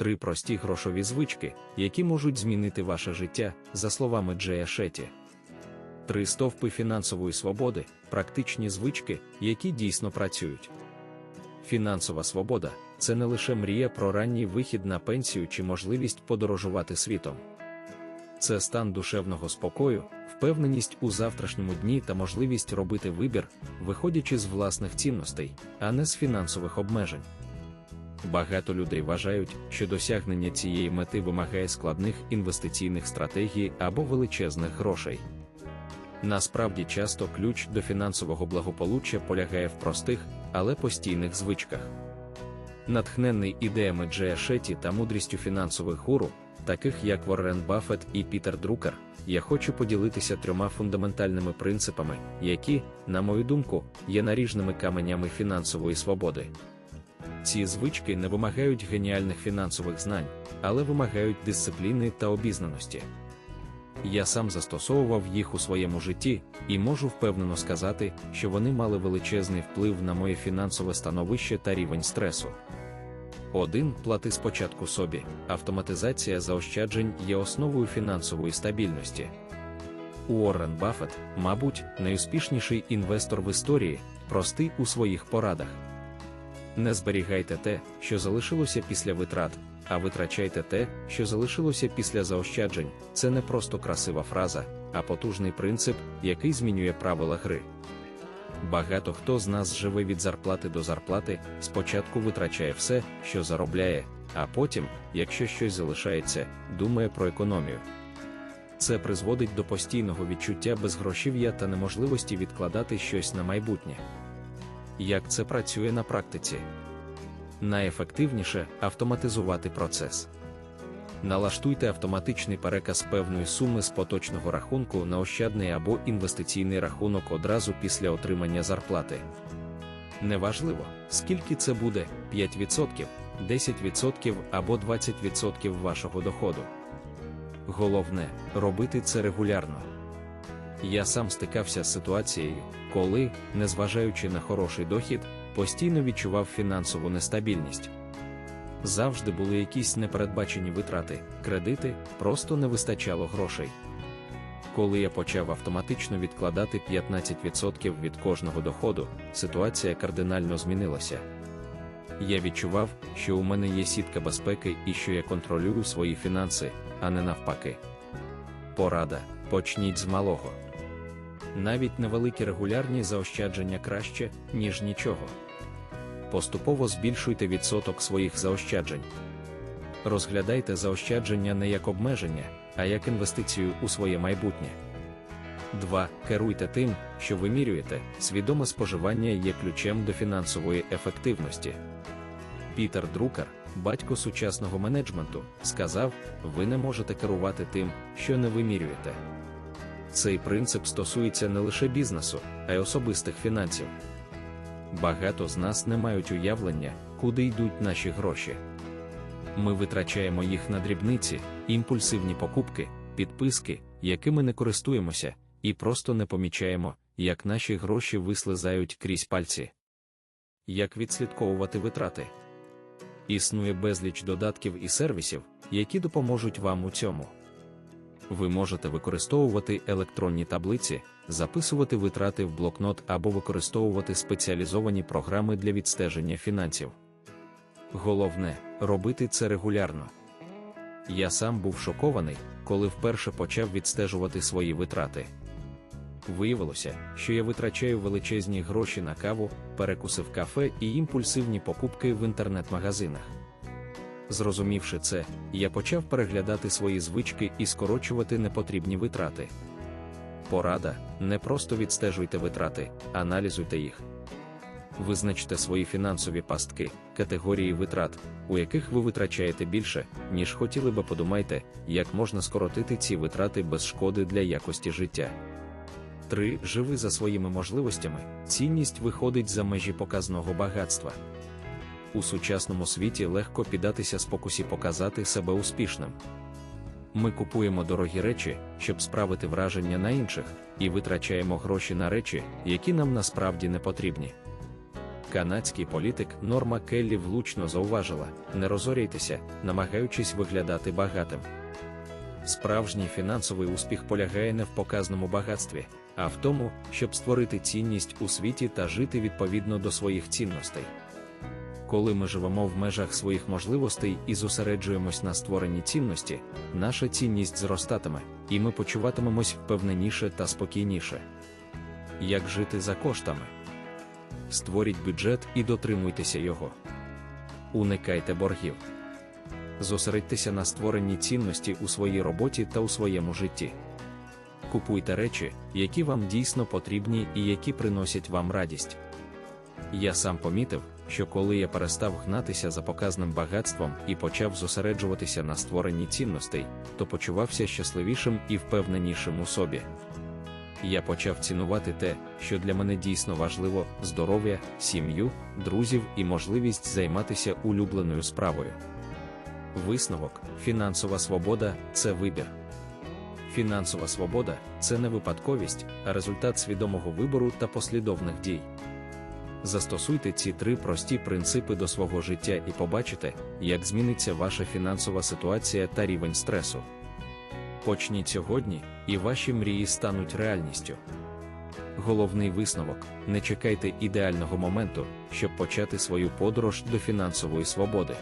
Три прості грошові звички, які можуть змінити ваше життя, за словами Джея Шеті. Три стовпи фінансової свободи, практичні звички, які дійсно працюють. Фінансова свобода це не лише мрія про ранній вихід на пенсію чи можливість подорожувати світом. Це стан душевного спокою, впевненість у завтрашньому дні та можливість робити вибір, виходячи з власних цінностей, а не з фінансових обмежень. Багато людей вважають, що досягнення цієї мети вимагає складних інвестиційних стратегій або величезних грошей. Насправді часто ключ до фінансового благополуччя полягає в простих, але постійних звичках. Натхнений ідеями Джея Шеті та мудрістю фінансових гуру, таких як Воррен Баффет і Пітер Друкер, я хочу поділитися трьома фундаментальними принципами, які, на мою думку, є наріжними каменями фінансової свободи. Ці звички не вимагають геніальних фінансових знань, але вимагають дисципліни та обізнаності. Я сам застосовував їх у своєму житті і можу впевнено сказати, що вони мали величезний вплив на моє фінансове становище та рівень стресу. 1. Плати спочатку собі. Автоматизація заощаджень є основою фінансової стабільності. Уоррен Баффет, мабуть, найуспішніший інвестор в історії, простий у своїх порадах. Не зберігайте те, що залишилося після витрат, а витрачайте те, що залишилося після заощаджень. Це не просто красива фраза, а потужний принцип, який змінює правила гри. Багато хто з нас живе від зарплати до зарплати, спочатку витрачає все, що заробляє, а потім, якщо щось залишається, думає про економію. Це призводить до постійного відчуття безгрошів'я та неможливості відкладати щось на майбутнє. Як це працює на практиці? Найефективніше автоматизувати процес. Налаштуйте автоматичний переказ певної суми з поточного рахунку на ощадний або інвестиційний рахунок одразу після отримання зарплати. Неважливо, скільки це буде 5%, 10% або 20% вашого доходу. Головне робити це регулярно. Я сам стикався з ситуацією, коли, незважаючи на хороший дохід, постійно відчував фінансову нестабільність. Завжди були якісь непередбачені витрати, кредити, просто не вистачало грошей. Коли я почав автоматично відкладати 15% від кожного доходу, ситуація кардинально змінилася. Я відчував, що у мене є сітка безпеки і що я контролюю свої фінанси, а не навпаки. Порада почніть з малого. Навіть невеликі регулярні заощадження краще, ніж нічого. Поступово збільшуйте відсоток своїх заощаджень. Розглядайте заощадження не як обмеження, а як інвестицію у своє майбутнє. 2. Керуйте тим, що вимірюєте, свідоме споживання є ключем до фінансової ефективності. Пітер Друкер, батько сучасного менеджменту, сказав: ви не можете керувати тим, що не вимірюєте. Цей принцип стосується не лише бізнесу, а й особистих фінансів. Багато з нас не мають уявлення, куди йдуть наші гроші. Ми витрачаємо їх на дрібниці, імпульсивні покупки, підписки, якими не користуємося, і просто не помічаємо, як наші гроші вислизають крізь пальці. Як відслідковувати витрати? Існує безліч додатків і сервісів, які допоможуть вам у цьому. Ви можете використовувати електронні таблиці, записувати витрати в блокнот або використовувати спеціалізовані програми для відстеження фінансів. Головне робити це регулярно. Я сам був шокований, коли вперше почав відстежувати свої витрати. Виявилося, що я витрачаю величезні гроші на каву, перекуси в кафе і імпульсивні покупки в інтернет-магазинах. Зрозумівши це, я почав переглядати свої звички і скорочувати непотрібні витрати. Порада не просто відстежуйте витрати, аналізуйте їх. Визначте свої фінансові пастки, категорії витрат, у яких ви витрачаєте більше, ніж хотіли би подумайте, як можна скоротити ці витрати без шкоди для якості життя. 3. Живи за своїми можливостями, цінність виходить за межі показного багатства. У сучасному світі легко піддатися спокусі показати себе успішним. Ми купуємо дорогі речі, щоб справити враження на інших, і витрачаємо гроші на речі, які нам насправді не потрібні. Канадський політик Норма Келлі влучно зауважила: не розоряйтеся, намагаючись виглядати багатим. Справжній фінансовий успіх полягає не в показному багатстві, а в тому, щоб створити цінність у світі та жити відповідно до своїх цінностей. Коли ми живемо в межах своїх можливостей і зосереджуємось на створенні цінності, наша цінність зростатиме, і ми почуватимемось впевненіше та спокійніше. Як жити за коштами? Створіть бюджет і дотримуйтеся його. Уникайте боргів. Зосередьтеся на створенні цінності у своїй роботі та у своєму житті. Купуйте речі, які вам дійсно потрібні і які приносять вам радість. Я сам помітив, що коли я перестав гнатися за показним багатством і почав зосереджуватися на створенні цінностей, то почувався щасливішим і впевненішим у собі. Я почав цінувати те, що для мене дійсно важливо: здоров'я, сім'ю, друзів і можливість займатися улюбленою справою. Висновок, фінансова свобода це вибір. Фінансова свобода це не випадковість, а результат свідомого вибору та послідовних дій. Застосуйте ці три прості принципи до свого життя і побачите, як зміниться ваша фінансова ситуація та рівень стресу. Почніть сьогодні, і ваші мрії стануть реальністю. Головний висновок: не чекайте ідеального моменту, щоб почати свою подорож до фінансової свободи.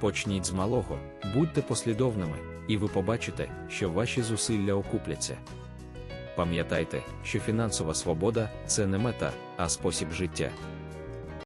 Почніть з малого, будьте послідовними, і ви побачите, що ваші зусилля окупляться. Пам'ятайте, що фінансова свобода це не мета, а спосіб життя.